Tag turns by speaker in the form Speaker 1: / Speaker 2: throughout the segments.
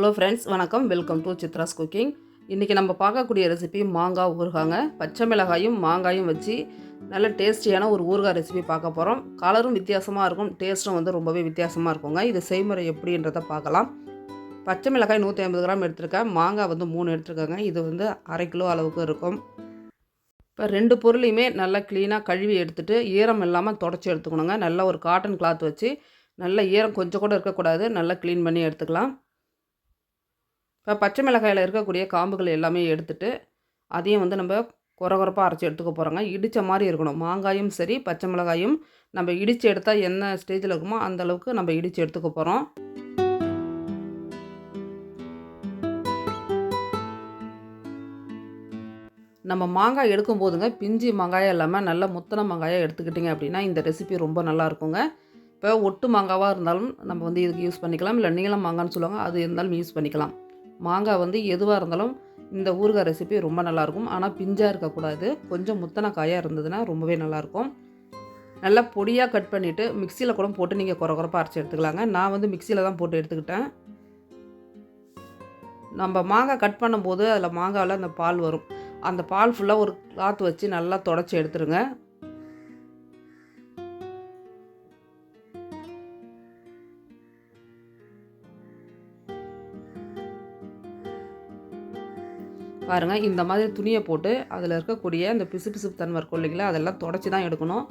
Speaker 1: Hello friends வணக்கம். Welcome to Chitra's cooking இன்றைக்கி நம்ம பார்க்கக்கூடிய ரெசிபி மாங்காய் ஊறுகாங்க. பச்சை மிளகாயும் மாங்காயும் வச்சு நல்ல டேஸ்டியான ஒரு ஊறுகாய் ரெசிபி பார்க்க போகிறோம் கலரும் வித்தியாசமாக இருக்கும். டேஸ்ட்டும் வந்து ரொம்பவே வித்தியாசமாக இருக்குங்க. இது செய்முறை எப்படின்றத பார்க்கலாம். பச்சை மிளகாய் நூற்றி ஐம்பது கிராம் எடுத்திருக்கேன். மாங்காய் வந்து மூணு எடுத்துருக்கோங்க. இது வந்து அரை கிலோ அளவுக்கு இருக்கும். இப்போ ரெண்டு பொருளையுமே நல்லா க்ளீனாக கழுவி எடுத்துகிட்டு ஈரம் இல்லாமல் தொடச்சி எடுத்துக்கணுங்க. நல்லா ஒரு காட்டன் கிளாத் வச்சு நல்ல ஈரம் கொஞ்சம் கூட இருக்கக்கூடாது. நல்லா க்ளீன் பண்ணி எடுத்துக்கலாம். இப்போ பச்சை மிளகாயில் இருக்கக்கூடிய காம்புகள் எல்லாமே எடுத்துட்டு அதையும் வந்து நம்ம குறகுறப்பாக அரைச்சி எடுத்துக்க போகிறோங்க இடித்த மாதிரி இருக்கணும். மாங்காயும் சரி பச்சை மிளகாயும் நம்ம இடித்து எடுத்தால் என்ன ஸ்டேஜில் இருக்குமோ அந்த அளவுக்கு நம்ம இடித்து எடுத்துக்க போகிறோம் நம்ம மாங்காய் எடுக்கும் போதுங்க பிஞ்சி மாங்காயாக இல்லாமல் நல்ல முத்தன மாங்காயாக எடுத்துக்கிட்டிங்க அப்படின்னா இந்த ரெசிபி ரொம்ப நல்லா இருக்குங்க. இப்போ ஒட்டு மாங்காவாக இருந்தாலும் நம்ம வந்து இதுக்கு யூஸ் பண்ணிக்கலாம். இல்லை நீளம் மாங்கான்னு சொல்லுவாங்க அது இருந்தாலும் யூஸ் பண்ணிக்கலாம். மாங்காய் வந்து எதுவாக இருந்தாலும் இந்த ஊறுகாய் ரெசிபி ரொம்ப நல்லாயிருக்கும். ஆனால் பிஞ்சாக இருக்கக்கூடாது. கொஞ்சம் முத்தன காயாக இருந்ததுன்னா ரொம்பவே நல்லாயிருக்கும். நல்லா பொடியாக கட் பண்ணிவிட்டு மிக்சியில் கூட போட்டு நீங்கள் குறை குறைப்பாக அரைச்சி எடுத்துக்கலாங்க. நான் வந்து மிக்சியில் தான் போட்டு எடுத்துக்கிட்டேன். நம்ம மாங்காய் கட் பண்ணும்போது அதில் மாங்காவில் அந்த பால் வரும். அந்த பால் ஃபுல்லாக ஒரு கிளாத் வச்சு நல்லா தொடச்சி எடுத்துருங்க. பாருங்கள் இந்த மாதிரி துணியை போட்டு அதில் இருக்கக்கூடிய அந்த பிசு பிசுப்பு தன்மை இருக்கும் இல்லைங்களா அதெல்லாம் தொடச்சி தான் எடுக்கணும்.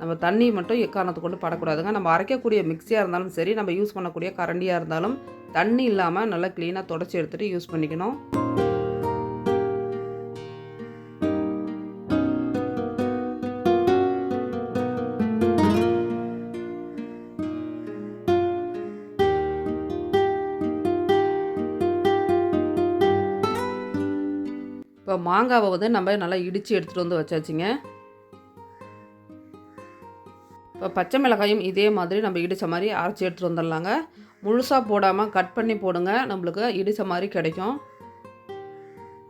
Speaker 1: நம்ம தண்ணி மட்டும் எக்காரணத்தை கொண்டு படக்கூடாதுங்க. நம்ம அரைக்கக்கூடிய மிக்சியாக இருந்தாலும் சரி நம்ம யூஸ் பண்ணக்கூடிய கரண்டியாக இருந்தாலும் தண்ணி இல்லாமல் நல்லா க்ளீனாக தொடச்சி எடுத்துகிட்டு யூஸ் பண்ணிக்கணும். இப்போ மாங்காவை வந்து நம்ம நல்லா இடித்து எடுத்துகிட்டு வந்து வச்சாச்சுங்க. இப்போ பச்சை மிளகாயும் இதே மாதிரி நம்ம இடித்த மாதிரி அரைச்சி எடுத்துகிட்டு வந்துடலாங்க. முழுசாக போடாமல் கட் பண்ணி போடுங்க நம்மளுக்கு இடித்த மாதிரி கிடைக்கும்.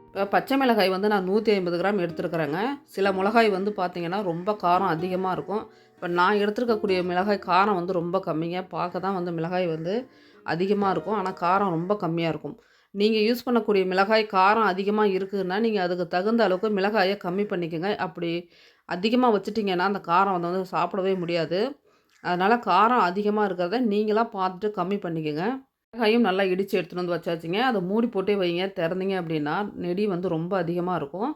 Speaker 1: இப்போ பச்சை மிளகாய் வந்து நான் நூற்றி ஐம்பது கிராம் எடுத்துருக்குறேங்க. சில மிளகாய் வந்து பார்த்திங்கன்னா ரொம்ப காரம் அதிகமாக இருக்கும். இப்போ நான் எடுத்துருக்கக்கூடிய மிளகாய் காரம் வந்து ரொம்ப கம்மிங்க. பார்க்க தான் வந்து மிளகாய் வந்து அதிகமாக இருக்கும். ஆனால் காரம் ரொம்ப கம்மியாக இருக்கும். நீங்கள் யூஸ் பண்ணக்கூடிய மிளகாய் காரம் அதிகமாக இருக்குதுன்னா நீங்கள் அதுக்கு தகுந்த அளவுக்கு மிளகாயை கம்மி பண்ணிக்கோங்க. அப்படி அதிகமாக வச்சுட்டிங்கன்னா அந்த காரம் வந்து வந்து சாப்பிடவே முடியாது. அதனால் காரம் அதிகமாக இருக்கிறத நீங்களாக பார்த்துட்டு கம்மி பண்ணிக்கோங்க. மிளகாயும் நல்லா இடித்து எடுத்துகிட்டு வந்து வச்சாச்சிங்க. அதை மூடி போட்டே வைங்க. திறந்தீங்க அப்படின்னா நெடி வந்து ரொம்ப அதிகமாக இருக்கும்.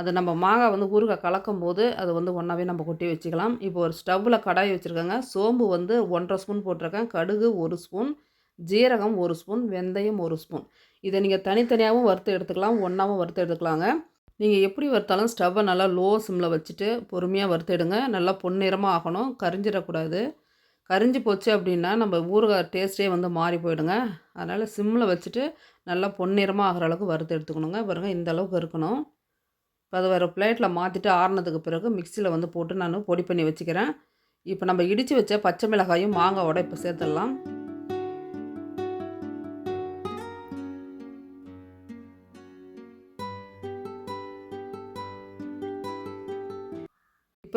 Speaker 1: அது நம்ம மாங்காய் வந்து ஊறுகாய் கலக்கும் போது அது வந்து ஒன்றாவே நம்ம கொட்டி வச்சுக்கலாம். இப்போ ஒரு ஸ்டவ்வில் கடாய் வச்சுருக்கேங்க. சோம்பு வந்து ஒன்றரை ஸ்பூன் போட்டிருக்கேன். கடுகு ஒரு ஸ்பூன். ஜீரகம் ஒரு ஸ்பூன் வெந்தயம் ஒரு ஸ்பூன். இதை நீங்கள் தனித்தனியாகவும் வறுத்து எடுத்துக்கலாம் ஒன்றாவும் வறுத்து எடுத்துக்கலாங்க. நீங்கள் எப்படி வறுத்தாலும் ஸ்டவ்வை நல்லா லோ சிம்மில் வச்சுட்டு பொறுமையாக வறுத்துடுங்க நல்லா பொன்னிறமாக ஆகணும் கரிஞ்சிடக்கூடாது. கரிஞ்சு போச்சு அப்படின்னா நம்ம ஊறுகாய் டேஸ்ட்டே வந்து மாறி போயிடுங்க. அதனால் சிம்மில் வச்சுட்டு நல்லா பொன்னிறமாக ஆகிற அளவுக்கு வறுத்து எடுத்துக்கணுங்க. பாருங்கள் இந்த அளவுக்கு இருக்கணும். இப்போ அதை வேறு பிளேட்டில் மாற்றிட்டு ஆறுனதுக்கு பிறகு மிக்சியில் வந்து போட்டு நான் பொடி பண்ணி வச்சுக்கிறேன். இப்போ நம்ம இடித்து வச்ச பச்சை மிளகாயும் மாங்காவோட இப்போ சேர்த்துடலாம்.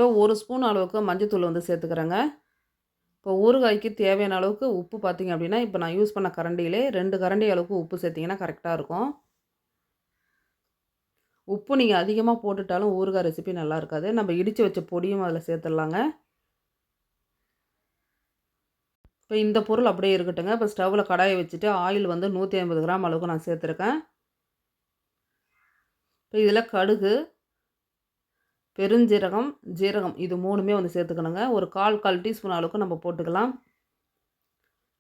Speaker 1: இப்போ ஒரு ஸ்பூன் அளவுக்கு மஞ்சத்தூள் வந்து சேர்த்துக்கிறேங்க. இப்போ ஊறுகாய்க்கு தேவையான அளவுக்கு உப்பு பார்த்திங்க அப்படின்னா இப்போ நான் யூஸ் பண்ண கரண்டியிலே ரெண்டு கரண்டி அளவுக்கு உப்பு சேர்த்திங்கன்னா கரெக்டாக இருக்கும். உப்பு நீங்கள் அதிகமாக போட்டுட்டாலும் ஊறுகாய் ரெசிபி நல்லா இருக்காது. நம்ம இடித்து வச்ச பொடியும் அதில் சேர்த்துடலாங்க. இப்போ இந்த பொருள் அப்படியே இருக்கட்டுங்க. இப்போ ஸ்டவ்வில் கடாயை வச்சுட்டு ஆயில் வந்து நூற்றி ஐம்பது கிராம் அளவுக்கு நான் சேர்த்துருக்கேன். இப்போ இதில் கடுகு பெருஞ்சீரகம் ஜீரகம் இது மூணுமே வந்து சேர்த்துக்கணுங்க. ஒரு கால் கால் டீஸ்பூன் அளவுக்கு நம்ம போட்டுக்கலாம்.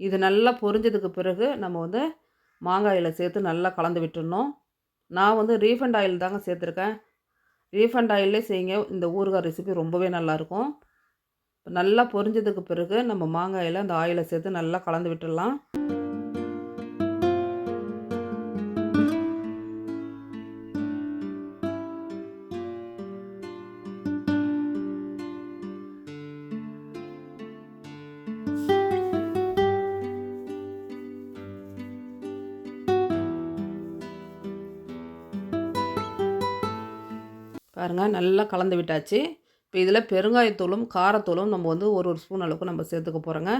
Speaker 1: இது நல்லா பொரிஞ்சதுக்கு பிறகு நம்ம வந்து மாங்காயில் சேர்த்து நல்லா கலந்து விட்டுடணும். நான் வந்து ரீஃபண்ட் ஆயில் தாங்க சேர்த்துருக்கேன். ரீஃபண்ட் ஆயிலே செய்யுங்க. இந்த ஊறுகாய் ரெசிபி ரொம்பவே நல்லாயிருக்கும். நல்லா பொரிஞ்சதுக்கு பிறகு நம்ம மாங்காயில் அந்த ஆயிலை சேர்த்து நல்லா கலந்து விட்டுடலாம். பாருங்கள் நல்லா கலந்து விட்டாச்சு. இப்போ இதில் பெருங்காயத்தூளும் காரத்தூளும் நம்ம வந்து ஒரு ஒரு ஸ்பூன் அளவுக்கு நம்ம சேர்த்துக்க போகிறோங்க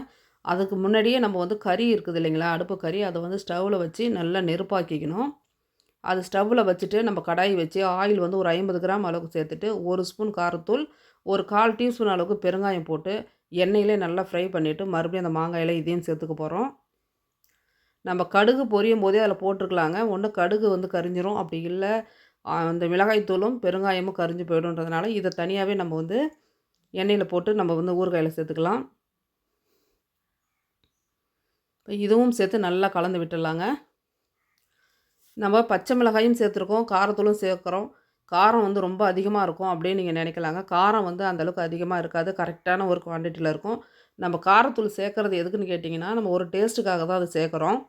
Speaker 1: அதுக்கு முன்னாடியே நம்ம வந்து கறி இருக்குது இல்லைங்களா அடுப்பு கறி அதை வந்து ஸ்டவ்வில் வச்சு நல்லா நெருப்பாக்கிக்கணும். அது ஸ்டவ்வில் வச்சுட்டு நம்ம கடாய் வச்சு ஆயில் வந்து ஒரு ஐம்பது கிராம் அளவுக்கு சேர்த்துட்டு ஒரு ஸ்பூன் காரத்தூள் ஒரு கால் டீஸ்பூன் அளவுக்கு பெருங்காயம் போட்டு எண்ணெயிலே நல்லா ஃப்ரை பண்ணிவிட்டு மறுபடியும் அந்த மாங்காயில் இதையும் சேர்த்துக்க போகிறோம் நம்ம கடுகு பொரியும் போதே அதில் போட்டிருக்கலாங்க. ஒன்று கடுகு வந்து கரிஞ்சிரும் அப்படி இல்லை அந்த மிளகாய்த்தூளும் பெருங்காயமும் கரிஞ்சு போய்டுன்றதுனால இதை தனியாகவே நம்ம வந்து எண்ணெயில் போட்டு நம்ம வந்து ஊறுகாயில் சேர்த்துக்கலாம். இப்போ இதுவும் சேர்த்து நல்லா கலந்து விட்டுடலாங்க. நம்ம பச்சை மிளகாயும் சேர்த்துருக்கோம் காரத்தூளும் சேர்க்குறோம். காரம் வந்து ரொம்ப அதிகமாக இருக்கும் அப்படின்னு நீங்கள் நினைக்கலாங்க. காரம் வந்து அந்தளவுக்கு அதிகமாக இருக்காது கரெக்டான ஒரு குவான்டிட்டியில் இருக்கும். நம்ம காரத்தூள் சேர்க்குறது எதுக்குன்னு கேட்டிங்கன்னா நம்ம ஒரு டேஸ்ட்டுக்காக தான் அது சேர்க்குறோம்.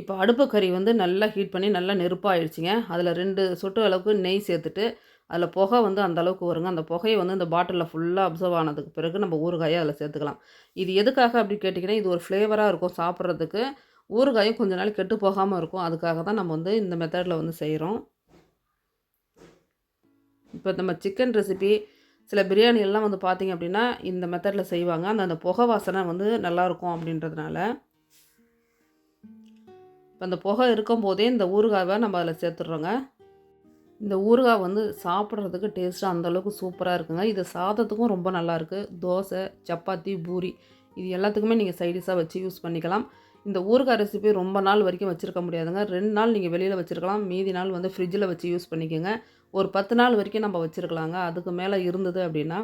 Speaker 1: இப்போ அடுப்பு கறி வந்து நல்லா ஹீட் பண்ணி நல்லா நெருப்பாகிடுச்சிங்க அதில் ரெண்டு சொட்டு அளவுக்கு நெய் சேர்த்துட்டு அதில் புகை வந்து அந்த அளவுக்கு வருங்க. அந்த புகையை வந்து இந்த பாட்டிலில் ஃபுல்லாக அப்சர்வ் ஆனதுக்கு பிறகு நம்ம ஊறுகாயை அதில் சேர்த்துக்கலாம். இது எதுக்காக அப்படி கேட்டிங்கன்னா இது ஒரு ஃப்ளேவராக இருக்கும் சாப்பிட்றதுக்கு. ஊறுகாயும் கொஞ்ச நாள் கெட்டு போகாமல் இருக்கும். அதுக்காக தான் நம்ம வந்து இந்த மெத்தடில் வந்து செய்கிறோம் இப்போ நம்ம சிக்கன் ரெசிபி சில பிரியாணியெல்லாம் வந்து பார்த்திங்க அப்படின்னா இந்த மெத்தடில் செய்வாங்க. அந்த அந்த புகை வாசனை வந்து நல்லாயிருக்கும் அப்படின்றதுனால இப்போ அந்த புகை இருக்கும் போதே இந்த ஊறுகாவை நம்ம அதில் சேர்த்துட்றோங்க. இந்த ஊறுகாய் வந்து சாப்பிட்றதுக்கு டேஸ்ட்டு அந்தளவுக்கு சூப்பராக இருக்குங்க. இது சாதத்துக்கும் ரொம்ப நல்லாயிருக்கு. தோசை சப்பாத்தி பூரி இது எல்லாத்துக்குமே நீங்கள் சைடிஷாக வச்சு யூஸ் பண்ணிக்கலாம். இந்த ஊறுகாய் ரெசிபி ரொம்ப நாள் வரைக்கும் வச்சுருக்க முடியாதுங்க. ரெண்டு நாள் நீங்கள் வெளியில் வச்சுருக்கலாம். மீதி நாள் வந்து ஃப்ரிட்ஜில் வச்சு யூஸ் பண்ணிக்கோங்க. ஒரு பத்து நாள் வரைக்கும் நம்ம வச்சுருக்கலாங்க. அதுக்கு மேலே இருந்தது அப்படின்னா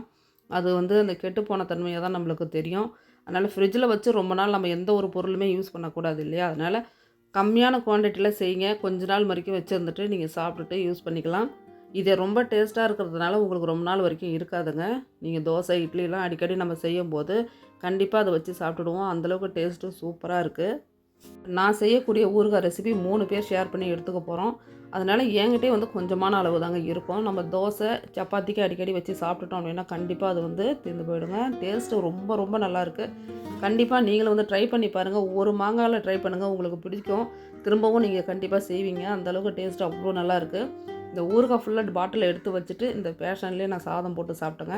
Speaker 1: அது வந்து அந்த கெட்டுப்போன தன்மையாக தான் நம்மளுக்கு தெரியும். அதனால் ஃப்ரிட்ஜில் வச்சு ரொம்ப நாள் நம்ம எந்த ஒரு பொருளுமே யூஸ் பண்ணக்கூடாது இல்லையா? அதனால் கம்மியான குவான்டிட்டியில் செய்யுங்க. கொஞ்ச நாள் வரைக்கும் வச்சுருந்துட்டு நீங்கள் சாப்பிட்டுட்டு யூஸ் பண்ணிக்கலாம். இதை ரொம்ப டேஸ்ட்டாக இருக்கிறதுனால உங்களுக்கு ரொம்ப நாள் வரைக்கும் இருக்காதுங்க. நீங்கள் தோசை இட்லிலாம் அடிக்கடி நம்ம செய்யும் போது கண்டிப்பாக அதை வச்சு சாப்பிட்டுடுவோம். அந்தளவுக்கு டேஸ்ட்டும் சூப்பராக இருக்குது நான் செய்யக்கூடிய ஊறுகாய் ரெசிபி மூணு பேர் ஷேர் பண்ணி எடுத்துக்க போகிறோம் அதனால் என்கிட்டே வந்து கொஞ்சமான அளவு தாங்க இருக்கும். நம்ம தோசை சப்பாத்திக்கு அடிக்கடி வச்சு சாப்பிட்டுட்டோம் அப்படின்னா கண்டிப்பாக அது வந்து தீர்ந்து போயிடுங்க. டேஸ்ட்டு ரொம்ப ரொம்ப நல்லாயிருக்கு கண்டிப்பாக நீங்களும் வந்து ட்ரை பண்ணி பாருங்கள் ஒரு மாங்காயில் ட்ரை பண்ணுங்கள் உங்களுக்கு பிடிக்கும். திரும்பவும் நீங்கள் கண்டிப்பாக செய்வீங்க. அந்தளவுக்கு டேஸ்ட் அவ்வளோ நல்லாயிருக்கு இந்த ஊறுகாய் ஃபுல்லாக பாட்டில் எடுத்து வச்சுட்டு இந்த பேஷன்லேயே நான் சாதம் போட்டு சாப்பிட்டேங்க.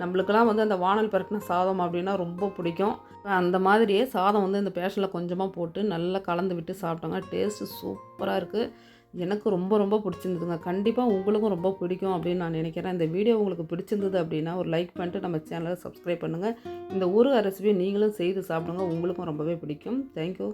Speaker 1: நம்மளுக்கெல்லாம் வந்து அந்த வானல் பரட்டின சாதம் அப்படின்னா ரொம்ப பிடிக்கும். அந்த மாதிரியே சாதம் வந்து இந்த பேஷனில் கொஞ்சமாக போட்டு நல்லா கலந்து விட்டு சாப்பிட்டோங்க. டேஸ்ட்டு சூப்பராக இருக்குது எனக்கு ரொம்ப ரொம்ப பிடிச்சிருந்ததுங்க. கண்டிப்பாக உங்களுக்கும் ரொம்ப பிடிக்கும் அப்படின்னு நான் நினைக்கிறேன். இந்த வீடியோ உங்களுக்கு பிடிச்சிருந்தது அப்படின்னா ஒரு லைக் பண்ணிட்டு நம்ம சேனலை சப்ஸ்கிரைப் பண்ணுங்கள் இந்த ஊறுகாய் ரெசிபியை நீங்களும் செய்து சாப்பிடுங்க. உங்களுக்கும் ரொம்பவே பிடிக்கும். தேங்க்யூ